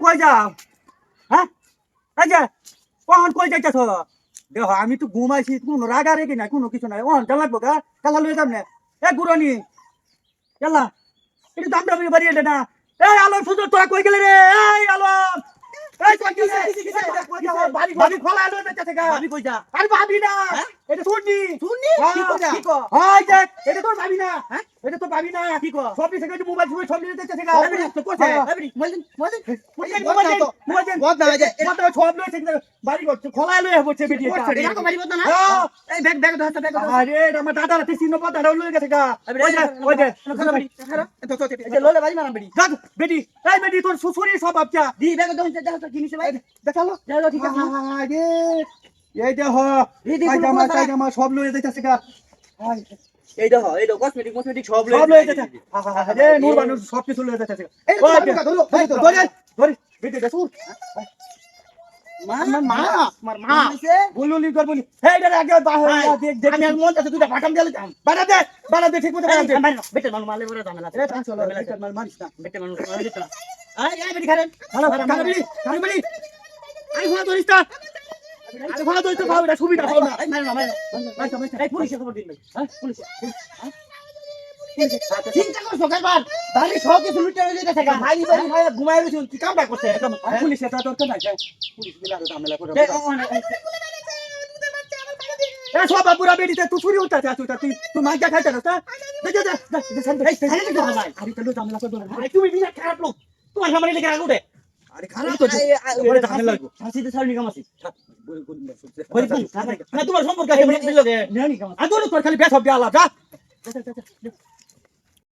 কই হ্যাঁ কখন আমি তো ঘুমাইছি কোনো রাগা রেগে নাই কোনো কিছু নাই ওহন চালাক বোকা কালা যাম এ গুরনি চালা এটা দাম দামি বাড়ি না এই আলোর সুযোগ তোরা কই গেলে রে এই আলো এই কই গেলে বাড়ি খোলা আলো যাচ্ছে গা ভাবি কই যা আরে ভাবি না হ্যাঁ? এটা শুননি শুননি কি কইরা কি কো হাই দেখ এটা তোর ভাবি না হ্যাঁ? এটা তোর ভাবি না কি কো সব মোবাইল নিয়ে যাচ্ছে গা ভাবি তো কইছে হ্যাঁ। মোবাইল মোবাইল মোবাইল বদ না তো। মোবাইল বদ না এই যে মাত্র সব লয়েছে বাড়ি করছে খোলা লয়ে হচ্ছে বেটি করছে এটা তো বাড়ি বদ না হ্যাঁ। এই ব্যাগ ব্যাগ ধর ব্যাগ আরে আমার দাদা রাতে চিহ্ন পথ দাঁড়াও লয়ে গেছে গা ওই যে ওই যে খারাপ বাড়ি খারাপ তো তো এই যে বাড়ি মারাম বাড়ি দাদু বেটি এই বেটি তোর শ্বশুরই সব আপচা দি ব্যাগ ধর দেখা তো জিনিস ভাই দেখাল ঠিক আছে আরে এই দেখ এই দেখুন, পায়জামা পায়জামা সব লয়ে যাইতেছে গা হাই, এই দেখো এই দেখো কসমেটিক কসমেটিক সব সব লয়ে যাইতেছে আরে নূর বানু সব কিছু লয়ে যাইতেছে এই ধরো, ধরো, ধরি বেটি দেখুন মা মা মা হইছে বলুলি কর বলি হে এটা আগে বাহির দেখ দেখ আমি মন আছে দুইটা ভাটাম দিলে যাম বাড়া দে বাড়া দে ঠিক মতো বাড়া দে বেটে মানুষ মারলে বড় ঝামেলা এ পাঁচ হলো লিটার মাল মারিস না বেটে মানুষ মারলে দিত না আই আই বেটি খারেন হ্যালো কারবি কারবি আই ফোন ধরিস না আরে ফোন ধরিস তো ভাব এটা সুবিধা পাও না মারো না মারো মাইসা মাইসা এই পুলিশে খবর দিন ভাই হ্যাঁ পুলিশ চিন্তা করছ কারবার বাড়ি সব কিছু লুটে হয়ে যেতে থাকা ভাই ভাই ভাই ঘুমাই রইছুন কি কামটা করছে পুলিশ এটা দরকার নাই পুলিশ দিলা তো ঝামেলা করে এ সব বাবুরা তুই চুরি তুই তুই মাইকা ভাই। আরে তো ঝামেলা করে আরে তুমি খারাপ লোক তোমার সামনে লেগে রাখ আরে খারাপ তো ঝামেলা লাগবে হাসিতে ছাড়নি কাম আছে বল বল বলি তুমি না তোমার সম্পর্কে দিল গে নেনি কাম আদর তোর খালি বেশ হবে আলা যা।